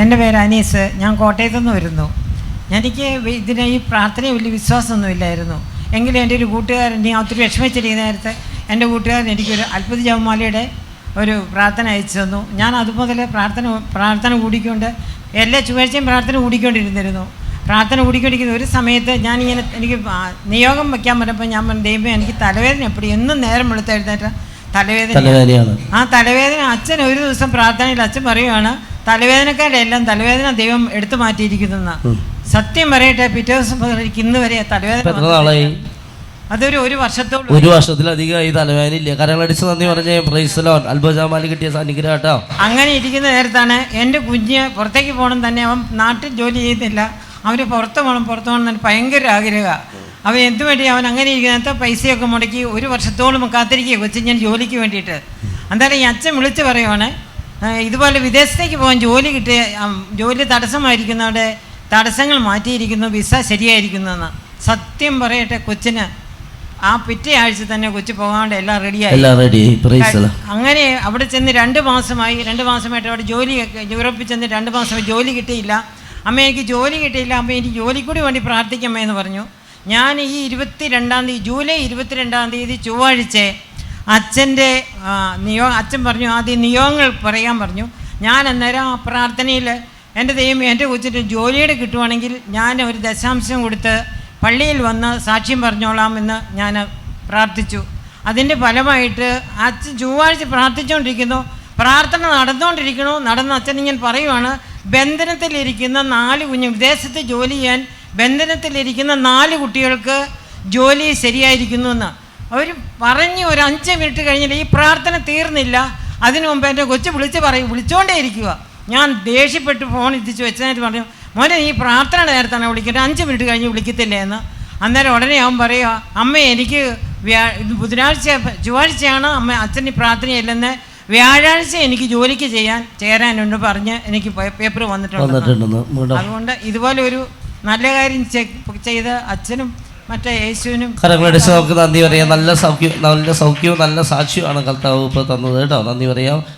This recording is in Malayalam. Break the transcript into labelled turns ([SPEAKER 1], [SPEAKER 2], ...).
[SPEAKER 1] എന്റെ പേര് അനീസ്. ഞാൻ കോട്ടയത്തു നിന്ന് വരുന്നു. എനിക്ക് ഇതിനെ ഈ പ്രാർത്ഥനയിൽ വലിയ വിശ്വാസമൊന്നുമില്ലായിരുന്നു എങ്കിലും എന്റെ ഒരു കൂട്ടുകാരൻ ഞാൻ ഒത്തിരി വിഷമിച്ചിരിക്കുന്ന നേരത്തെ എന്റെ കൂട്ടുകാരൻ എനിക്കൊരു അത്ഭുത ജവമാലയുടെ ഒരു പ്രാർത്ഥന അയച്ചു തന്നു. ഞാൻ അതുമുതൽ പ്രാർത്ഥന പ്രാർത്ഥന കൂടിക്കൊണ്ട് എല്ലാ ചൊവ്വാഴ്ചയും പ്രാർത്ഥന കൂടിക്കൊണ്ടിരുന്നിരുന്നു. പ്രാർത്ഥന കൂടിക്കൊണ്ടിരിക്കുന്ന ഒരു സമയത്ത് ഞാനിങ്ങനെ എനിക്ക് നിയോഗം വയ്ക്കാൻ പറഞ്ഞപ്പോൾ ഞാൻ പറഞ്ഞു ദൈവം എനിക്ക് തലവേദന എപ്പടി? എന്നും നേരം വെളുത്തെഴുന്നേറ്റ് തലവേദന ആ തലവേദന. അച്ഛൻ ഒരു ദിവസം പ്രാർത്ഥനയിൽ അച്ഛൻ പറയുവാണ് തലവേദനക്കാരുടെ എല്ലാം തലവേദന ദൈവം എടുത്തു മാറ്റിയിരിക്കുന്ന സത്യം പറയട്ടെ പിറ്റേ ദിവസം എനിക്ക് ഇന്ന് വരെ തലവേദന അതൊരു ഒരു വർഷത്തോളം.
[SPEAKER 2] ഒരു വർഷത്തിലധികം ഈ തലവേദന ഇല്ല. കരങ്ങളടിച്ച് നന്ദി പറഞ്ഞ പ്രൈസലോൻ അത്ഭുതമാലി കിട്ടിയ
[SPEAKER 1] അങ്ങനെ ഇരിക്കുന്ന നേരത്താണ് എന്റെ കുഞ്ഞ് പുറത്തേക്ക് പോകണം തന്നെ അവൻ നാട്ടിൽ ജോലി ചെയ്യുന്നില്ല. അവന് പുറത്ത് പോകണം പുറത്ത് പോകണം ഭയങ്കര ആഗ്രഹമാണ് അവൻ എന്ത് വേണ്ടി അവൻ അങ്ങനെ ഇരിക്കുന്ന നേരത്തെ പൈസയൊക്കെ മുടക്കി ഒരു വർഷത്തോളം കാത്തിരിക്കുക കൊച്ചു ഞാൻ ജോലിക്ക് വേണ്ടിയിട്ട്. എന്തായാലും ഈ അച്ഛൻ വിളിച്ച് പറയുവാണ് "ആ, ഇതുപോലെ വിദേശത്തേക്ക് പോകാൻ ജോലി കിട്ടിയ ആം, ജോലി തടസ്സമായിരിക്കുന്നവരുടെ തടസ്സങ്ങൾ മാറ്റിയിരിക്കുന്നു വിസ ശരിയായിരിക്കുന്നു എന്ന്. സത്യം പറയട്ടെ കൊച്ചിന് ആ പിറ്റേ ആഴ്ച തന്നെ കൊച്ചു പോകാണ്ട് എല്ലാം റെഡിയായി. അങ്ങനെ അവിടെ ചെന്ന് രണ്ട് മാസമായി രണ്ട് മാസമായിട്ട് അവിടെ ജോലി യൂറോപ്പിൽ ചെന്ന് രണ്ട് മാസമായി ജോലി കിട്ടിയില്ല. അമ്മ എനിക്ക് ജോലി കിട്ടിയില്ല. അമ്മ എനിക്ക് ജോലി കൂടി വേണ്ടി പ്രാർത്ഥിക്കമ്മ എന്ന് പറഞ്ഞു. ഞാൻ ഈ ഇരുപത്തി രണ്ടാം തീയതി ജൂലൈ ഇരുപത്തിരണ്ടാം തീയതി ചൊവ്വാഴ്ച അച്ഛന്റെ നിയോ അച്ഛൻ പറഞ്ഞു ആദ്യം നിയോഗങ്ങൾ പറയാൻ പറഞ്ഞു. ഞാൻ അന്നേരം ആ പ്രാർത്ഥനയിൽ എന്റെ ദൈവം എന്റെ കൊച്ചിട്ട് ജോലിയുടെ കിട്ടുവാണെങ്കിൽ ഞാൻ ഒരു ദശാംശം കൊടുത്ത് പള്ളിയിൽ വന്ന് സാക്ഷ്യം പറഞ്ഞോളാം എന്ന് ഞാൻ പ്രാർത്ഥിച്ചു. അതിന്റെ ഫലമായിട്ട് അച്ഛൻ ചൊവ്വാഴ്ച പ്രാർത്ഥിച്ചുകൊണ്ടിരിക്കുന്നു. പ്രാർത്ഥന നടന്നുകൊണ്ടിരിക്കണു നടന്ന അച്ഛൻ ഇങ്ങനെ പറയുവാണ് ബന്ധനത്തിലിരിക്കുന്ന നാല് കുഞ്ഞു വിദേശത്ത് ജോലി ചെയ്യാൻ ബന്ധനത്തിലിരിക്കുന്ന നാല് കുട്ടികൾക്ക് ജോലി ശരിയായിരിക്കുന്നു എന്ന്. അവർ പറഞ്ഞ് ഒരു അഞ്ച് മിനിറ്റ് കഴിഞ്ഞിട്ട് ഈ പ്രാർത്ഥന തീർന്നില്ല. അതിനു മുമ്പ് എന്റെ കൊച്ചു വിളിച്ച് പറയും വിളിച്ചുകൊണ്ടേ ഇരിക്കുക. ഞാൻ ദേഷ്യപ്പെട്ട് ഫോൺ എത്തിച്ച് വെച്ചതായിട്ട് പറഞ്ഞു മോനെ ഈ പ്രാർത്ഥന നേരത്താണ് വിളിക്കേണ്ടത്? അഞ്ച് മിനിറ്റ് കഴിഞ്ഞ് വിളിക്കത്തില്ലേ എന്ന്. അന്നേരം ഉടനെ അവൻ പറയുക അമ്മ എനിക്ക് വ്യാ ബുധനാഴ്ച ചൊവ്വാഴ്ചയാണ്. അമ്മ അച്ഛന് പ്രാർത്ഥനയില്ലെന്ന്. വ്യാഴാഴ്ച എനിക്ക് ജോലിക്ക് ചെയ്യാൻ ചേരാനുണ്ട് പറഞ്ഞ് എനിക്ക് പേപ്പർ വന്നിട്ടുണ്ട് അതുകൊണ്ട് ഇതുപോലെ ഒരു നല്ല കാര്യം ചെയ്ത് അച്ഛനും മറ്റേ യേശുവിനും
[SPEAKER 2] നമുക്ക് നന്ദി പറയാം. നല്ല സൗഖ്യം നല്ല സൗഖ്യവും നല്ല സാക്ഷ്യവുമാണ് കർത്താവ് ഇപ്പോൾ തന്നത്. കേട്ടോ നന്ദി പറയാം.